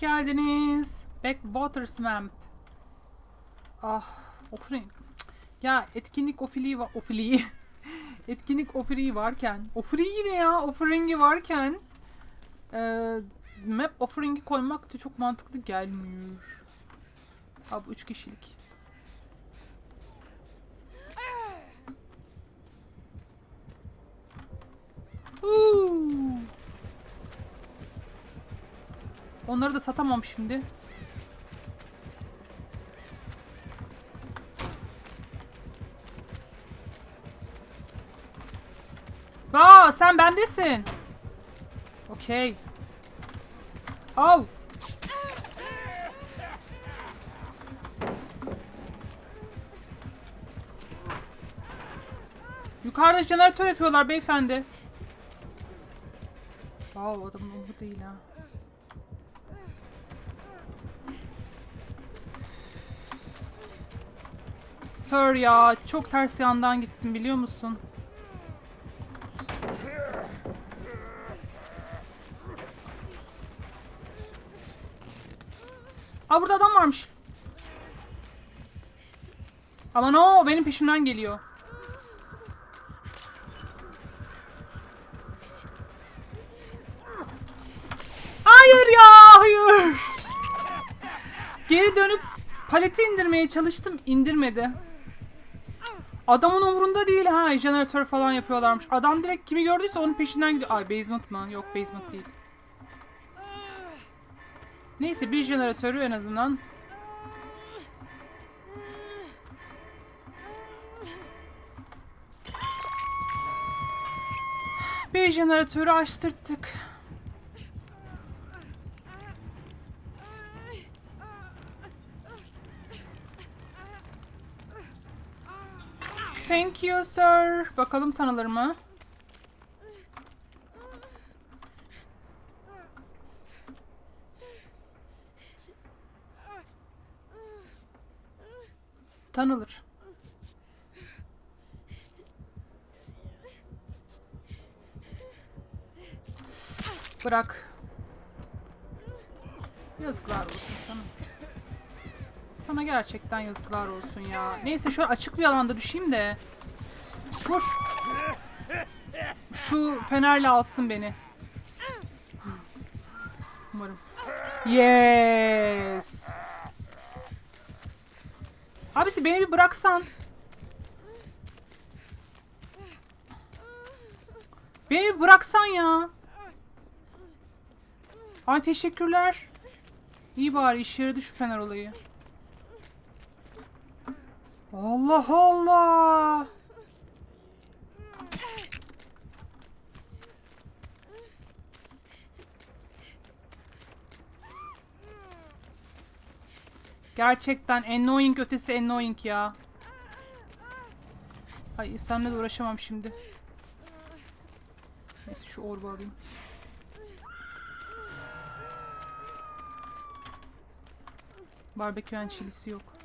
geldiniz. Backwater Swamp. Ah, offering. Ya etkinlik ofiliği var. Ofiliği. etkinlik ofiliği varken. Ofiliği ne ya? Offering'i varken. eee, map offering'i koymak da çok mantıklı gelmiyor. Abi bu 3 kişilik. Huu. Onları da satamam şimdi. Aa sen bendesin. Okey. Au. Yukarıda jeneratör yapıyorlar beyefendi. Wow adamın umru değil ha. Sir ya çok ters yandan gittim biliyor musun? Aa burada adam varmış. Aman o benim peşimden geliyor. Hayır ya hayır. Geri dönüp paleti indirmeye çalıştım indirmedi. Adamın umurunda değil ha jeneratör falan yapıyorlarmış. Adam direkt kimi gördüyse onun peşinden gidiyor. Ay basement mı? Yok basement değil. Neyse bir jeneratörü en azından. Bir jeneratörü açtırttık. Thank you sir. Bakalım tanılır mı? Tanılır. Bırak. Yazıklar olsun sana. Sana gerçekten yazıklar olsun ya. Neyse şöyle açık bir alanda düşeyim de. Vur. Şu fenerle alsın beni. Umarım. Yes. Abisi beni bir bıraksan. Beni bir bıraksan ya. Ay teşekkürler. İyi bari işe yaradı şu fener olayı. Allah Allah. Gerçekten annoying ötesi annoying ya. Ay seninle de uğraşamam şimdi. Neyse şu orbu alayım. Barbekü çilisi yok.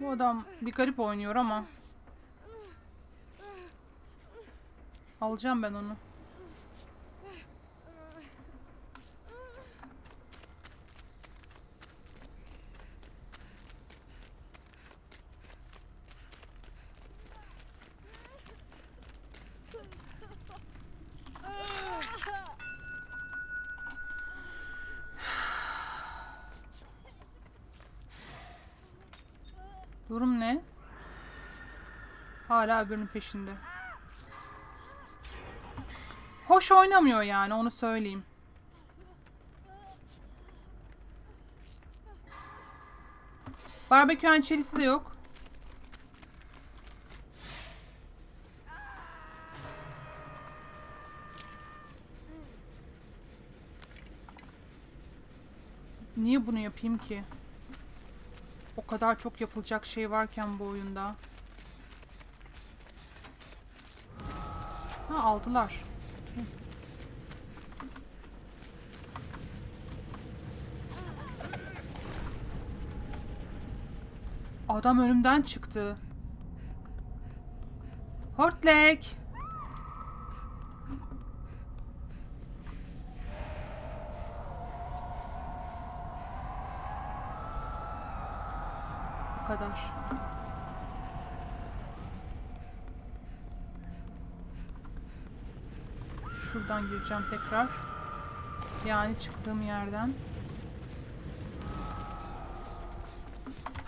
Bu adam bir garip oynuyor ama. Alacağım ben onu. Durum ne? Hala öbürünün peşinde. Hoş oynamıyor yani onu söyleyeyim. Barbekü hançerisi de yok. Niye bunu yapayım ki? O kadar çok yapılacak şey varken bu oyunda. Ha aldılar. Adam önümden çıktı. Hortlek. Bu kadar. Şuradan gireceğim tekrar. Yani çıktığım yerden.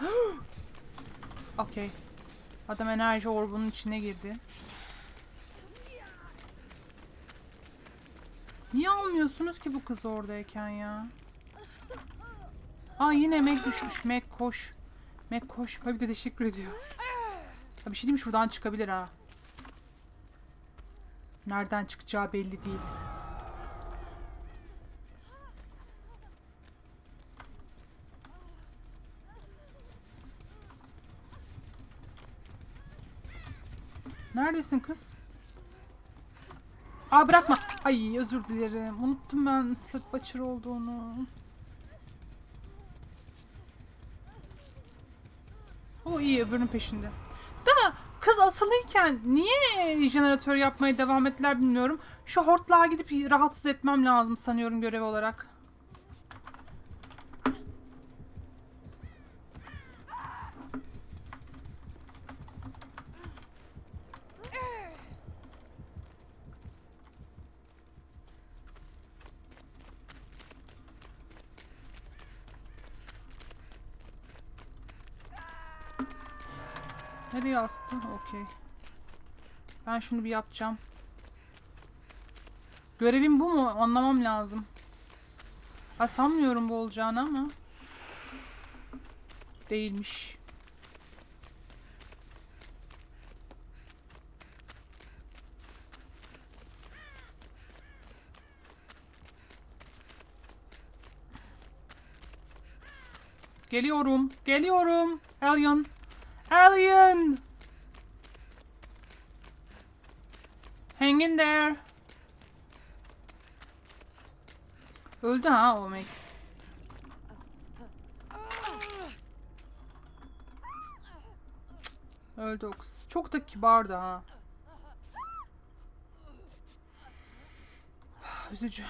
Okey. Adam enerji orbunun içine girdi. Niye almıyorsunuz ki bu kızı oradayken ya? Aa yine Meg düşmüş. Meg koş. Meg koş. Ha bir de teşekkür ediyor. Ha bir şey diyeyim mi? Şuradan çıkabilir ha. Nereden çıkacağı belli değil. Neredesin kız? Aa bırakma. Ay özür dilerim. Unuttum ben Slut Butcher olduğunu. O iyi öbürünün peşinde. Kız asılıyken niye jeneratör yapmaya devam ettiler bilmiyorum. Şu hortlağa gidip rahatsız etmem lazım sanıyorum görev olarak. Nereye astı? Okey. Ben şunu bir yapacağım. Görevim bu mu? Anlamam lazım. Ha sanmıyorum bu olacağını ama. Değilmiş. Geliyorum. Geliyorum. Alien. Alien! Hang in there. Öldü ha o Meg. Öldü o kız. Çok da kibardı ha. Üzücü.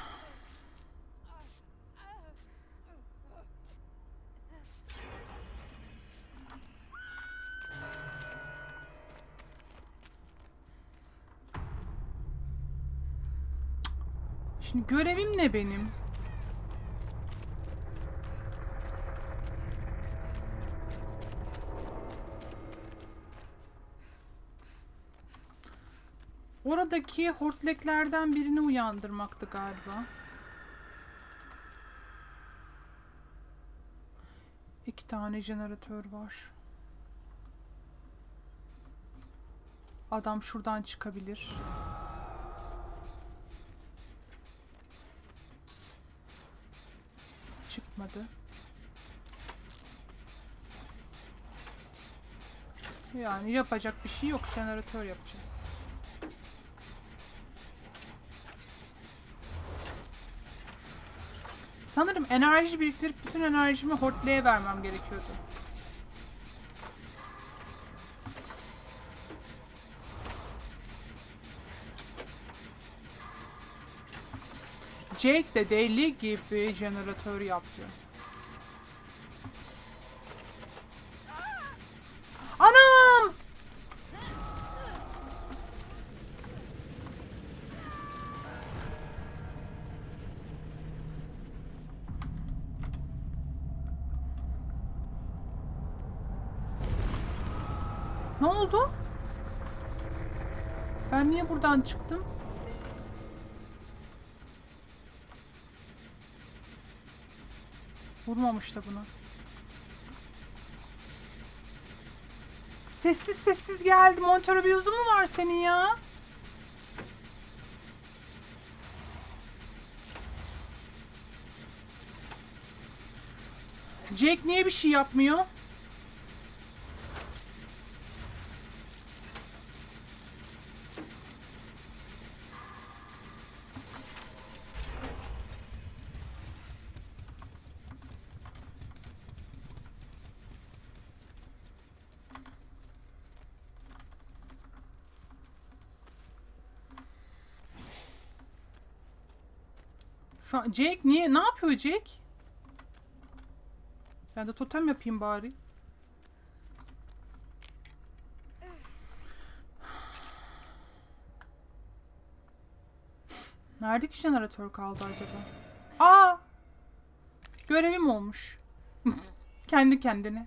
Şimdi görevim ne benim? Oradaki hortleklerden birini uyandırmaktı galiba. İki tane jeneratör var. Adam şuradan çıkabilir. Çıkmadı. Yani yapacak bir şey yok. Jeneratör yapacağız. Sanırım enerji biriktirip bütün enerjimi Hortley'e vermem gerekiyordu. Jake de deli gibi jeneratör yaptı. Anam! Ne oldu? Ben niye buradan çıktım? Vurmamış da buna. Sessiz sessiz geldi. Monitör yüzü mü var senin ya? Jake niye bir şey yapmıyor? Şu an Jake niye? Ne yapıyor Jake? Ben de totem yapayım bari. Neredeki jeneratör kaldı acaba? Aa! Görevim olmuş. Kendi kendine.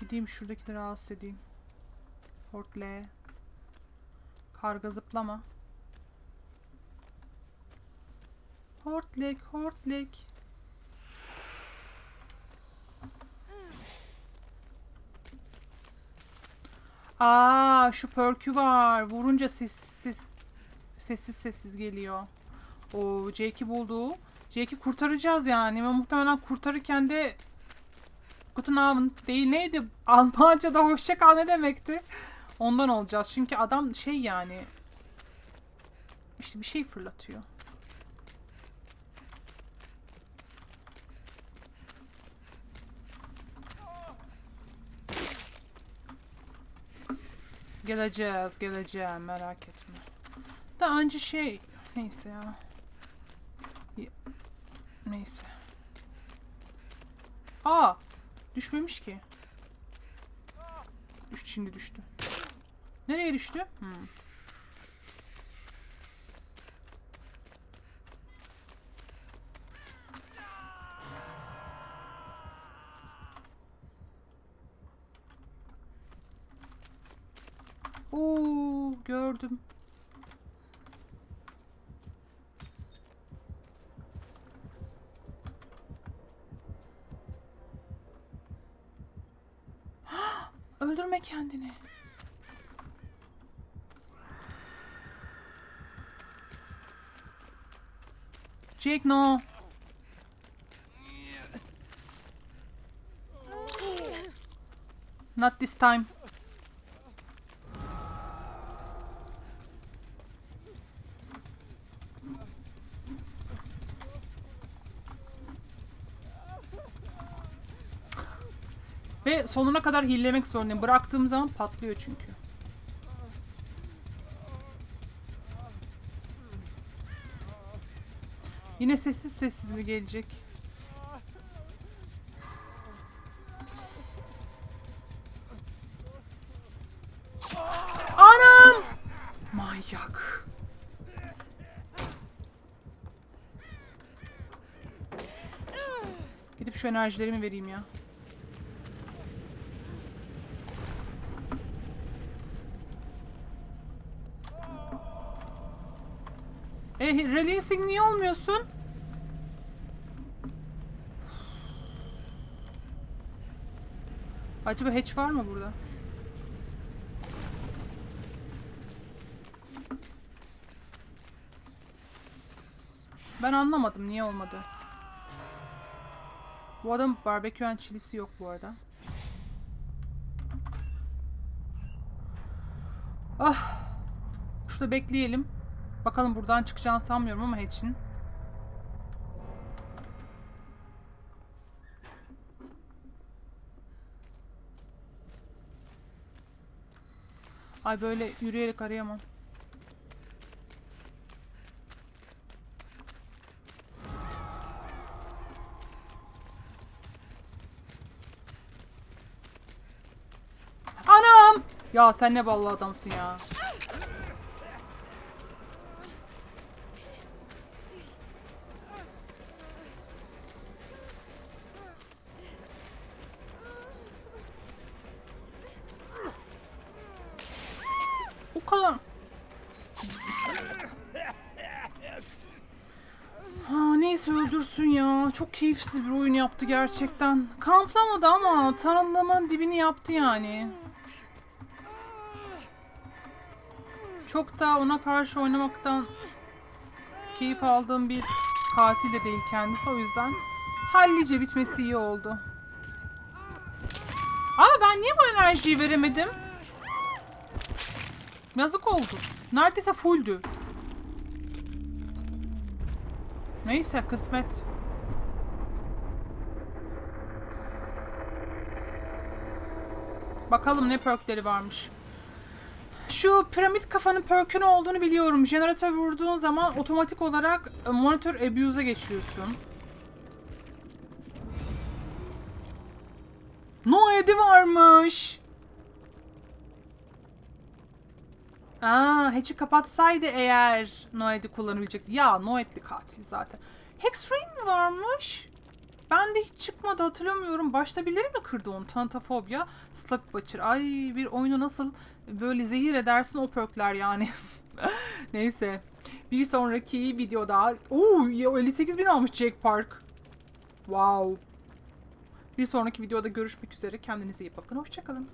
Gideyim şuradakileri rahatsız edeyim. Hortle. Karga zıplama. Hortlek, hortlek. Aa, şu perkü var. Vurunca sessiz ses, sessiz sessiz geliyor. O Jake'i buldu. Jake'i kurtaracağız yani ve muhtemelen kurtarırken de Guten değil neydi? Almanca'da hoşça kal ne demekti? Ondan olacağız. Çünkü adam şey yani işte bir şey fırlatıyor. Geleceğiz, geleceğim merak etme. Daha önce şey neyse ya. Neyse. Aa, düşmemiş ki. Düştü şimdi düştü. Nereye düştü? Hmm. Oo, gördüm. Öldürme kendini. Jake no. Not this time. Ve sonuna kadar hillemek zorundayım. Bıraktığım zaman patlıyor çünkü. Yine sessiz sessiz mi gelecek? Anam! Manyak. Gidip şu enerjilerimi vereyim ya. E, releasing niye olmuyorsun? Acaba hatch var mı burada? Ben anlamadım niye olmadı. Bu adam barbekü and chilisi yok bu arada. Ah. Şurada bekleyelim. Bakalım buradan çıkacağını sanmıyorum ama Hatch'in. Ay böyle yürüyerek arayamam. Anam! Ya sen ne ballı adamsın ya. Kadar. Ha, neyse öldürsün ya. Çok keyifsiz bir oyun yaptı gerçekten. Kamplamadı ama tanımlamanın dibini yaptı yani. Çok da ona karşı oynamaktan keyif aldığım bir katil de değil kendisi o yüzden hallice bitmesi iyi oldu. Ama ben niye bu enerjiyi veremedim? Yazık oldu. Neredeyse fulldü. Neyse kısmet. Bakalım ne perkleri varmış. Şu piramit kafanın perk'ü ne olduğunu biliyorum. Jeneratör vurduğun zaman otomatik olarak e, monitör abuse'a geçiyorsun. Noed'i varmış. Aa, Hatch'i kapatsaydı eğer Noed'i kullanabilecekti. Ya Noed'li katil zaten. Hex Rain mi varmış? Ben de hiç çıkmadı hatırlamıyorum. Başta birileri mi kırdı onu? Tantafobia, Slug Butcher. Ay bir oyunu nasıl böyle zehir edersin o perkler yani. Neyse. Bir sonraki videoda... Oo, 58 bin almış Jack Park. Wow. Bir sonraki videoda görüşmek üzere. Kendinize iyi bakın. Hoşçakalın.